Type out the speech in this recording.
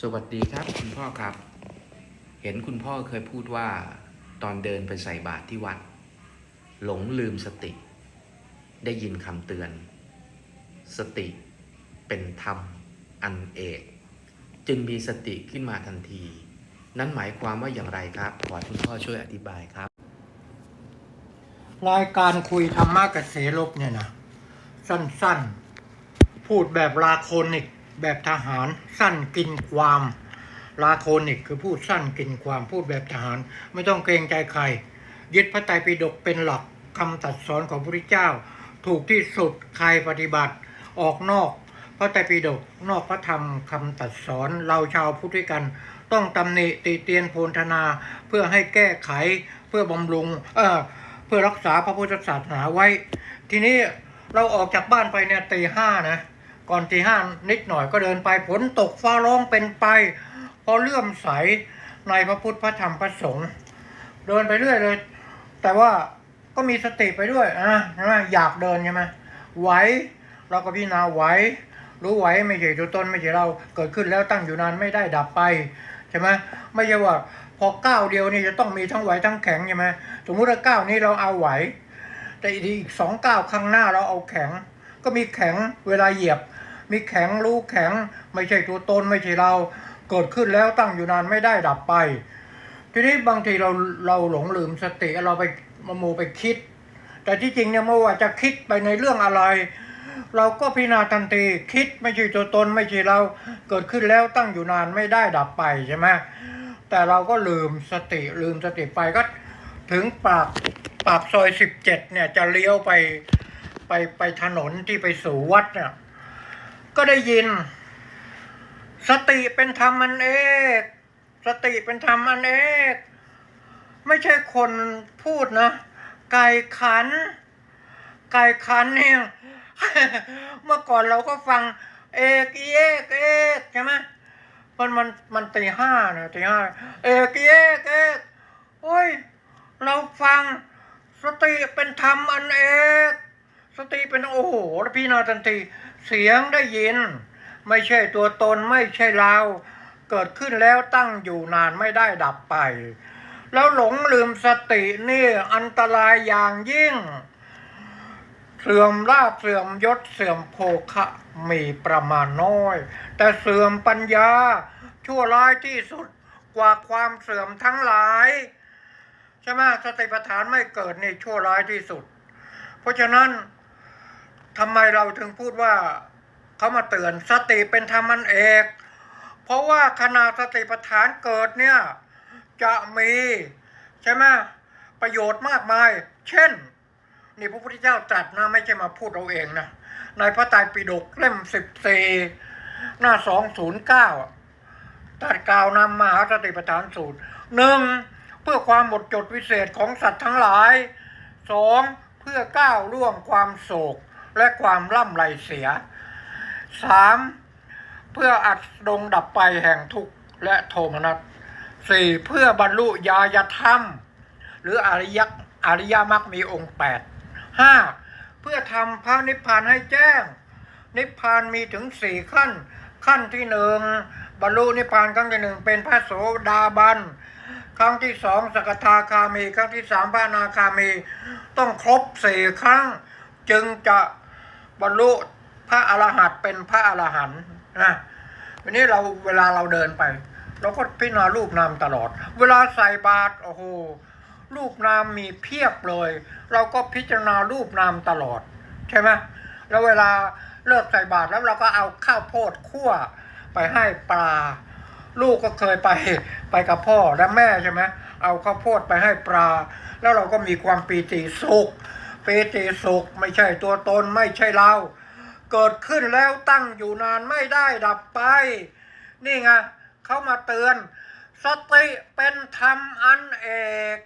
สวัสดีครับคุณพ่อครับ เห็นคุณพ่อเคยพูดว่า ตอนเดินไปใส่บาตรที่วัด หลงลืมสติ ได้ยินคำเตือน สติเป็นธรรมอันเอก จึงมีสติขึ้นมาทันที นั้นหมายความว่าอย่างไรครับขอคุณพ่อช่วยอธิบายครับ รายการคุยธรรมะกับเสรบเนี่ยนะสั้นๆ พูดแบบลาโคนิก แบบทหารสั้นกินความลาโคนิกคือพูดสั้นกินความพูดแบบทหาร ไม่ต้องเกรงใจใคร ยึดพระไตรปิฎกเป็นหลักคำตัดสอนของพระพุทธเจ้า ถูกที่สุดใครปฏิบัติ ออกนอกพระไตรปิฎกนอกพระธรรมคำตัดสอนเราชาวพุทธด้วยกัน ต้องตำหนิติเตียนโพลธนาเพื่อให้แก้ไขเพื่อบำรุงเอ่อเพื่อรักษาพระพุทธศาสนาไว้ ทีนี้เราออกจากบ้านไปเนี่ยตีห้านะ ก่อนตีห้านิดหน่อยก็เดินไปฝนตกฟ้าร้องเป็นไป พอเลื่อมใสในพระพุทธพระธรรมพระสงฆ์เดินไปเรื่อยเลย แต่ว่าก็มีสติไปด้วยนะใช่ไหมอยากเดินใช่ไหมไหวเราก็พิจารณาไหวรู้ไหวไม่ใช่ตัวตนไม่ใช่เราเกิดขึ้นแล้วตั้งอยู่นานไม่ได้ดับไปใช่ไหมไม่ใช่ว่าพอก้าวเดียวนี่จะต้องมีทั้งไหวทั้งแข็งใช่ไหมสมมุติว่าก้าวนี้เราเอาไหว แต่อีกสองก้าวข้างหน้าเราเอาแข็ง ก็มีแข็งเวลาเหยียบ มีแข็งรู้แข็ง ไม่ใช่ตัวตนไม่ใช่เรา เกิดขึ้นแล้วตั้งอยู่นานไม่ได้ดับไป ทีนี้บางทีเราเราหลงลืมสติเราไปมาโมไปคิด แต่ที่จริงเนี่ยเมื่อว่าจะคิดไปในเรื่องอะไร เราก็พิจารณาทันทีคิดไม่ใช่ตัวตนไม่ใช่เราเกิดขึ้นแล้วตั้งอยู่นานไม่ได้ดับไปใช่ไหมแต่เราก็ลืมสติลืมสติไปก็ถึงปากปากซอยสิบเจ็ดเนี่ยจะเลี้ยวไปไปไปถนนที่ไปสู่วัดเนี่ย ก็ได้ยิน สติเป็นธรรมอันเอก สติเป็นธรรมอันเอก ไม่ใช่คนพูดนะ ไก่ขัน ไก่ขันเนี่ย เมื่อก่อนเราก็ฟัง เอกีเอกเอกใช่ไหมมันมันมันตีห้านะตีห้าเอกีเอกเอกโอ้ย เราฟังสติเป็นธรรมอันเอก สติเป็นโอ้โหแล้วพี่นาทันที เสียงได้ยิน ไม่ใช่ตัวตนไม่ใช่เราเกิดขึ้นแล้วตั้งอยู่นานไม่ได้ดับไป แล้วหลงลืมสตินี่อันตรายอย่างยิ่ง เสื่อมลาภเสื่อมยศเสื่อมโภคะมีประมาณน้อย แต่เสื่อมปัญญา ชั่วร้ายที่สุดกว่าความเสื่อมทั้งหลายใช่ไหมสติปัฏฐานไม่เกิดนี่ชั่วร้ายที่สุด เพราะฉะนั้น ทำไมเราถึงพูดว่าเขามาเตือนสติเป็นธรรมันเอก เพราะว่าขณะสติปัฏฐานเกิดเนี่ย จะมีใช่ไหมประโยชน์มากมาย เช่น นี่พระพุทธเจ้าตรัสนะไม่ใช่มาพูดเอาเองนะในพระไตรปิฎกเล่มสิบสี่หน้าสองศูนย์เก้าตรัสกล่าวนำมหาสติปัฏฐานสูตรหนึ่งเพื่อความหมดจดวิเศษของสัตว์ทั้งหลายสองเพื่อก้าวล่วงความโศก และความล่ำไรเสียสามเพื่ออัดดงดับไปแห่งทุกข์และโทมนัสสี่เพื่อบรรลุญาญธรรม หรืออริยอริยมรรคมีองค์แปดห้าเพื่อทำพระนิพพานให้แจ้ง นิพพานมีถึงสี่ขั้น ขั้นที่หนึ่งบรรลุนิพพานครั้งที่หนึ่งเป็นพระโสดาบันครั้งที่สองสกทาคามี ครั้งที่สามพระนาคามี ต้องครบสี่ครั้ง จึงจะ บรรลุพระอรหันต์เป็นพระอรหันต์นะวันนี้เราเวลาเราเดินไป เราก็พิจารณารูปนามตลอด เวลาใส่บาตรโอ้โหรูปนามมีเพียบเลย เราก็พิจารณารูปนามตลอดใช่ไหมแล้วเวลาเลิกใส่บาตรแล้วเราก็เอาข้าวโพดคั่วไปให้ปลา ลูกก็เคยไปไปกับพ่อและแม่ใช่ไหมเอาข้าวโพดไปให้ปลา แล้วเราก็มีความปีติสุข ปีติสุขไม่ใช่ตัวตนไม่ใช่เรา เกิดขึ้นแล้วตั้งอยู่นานไม่ได้ดับไป นี่ไงเขามาเตือน สติเป็นธรรมอันเอก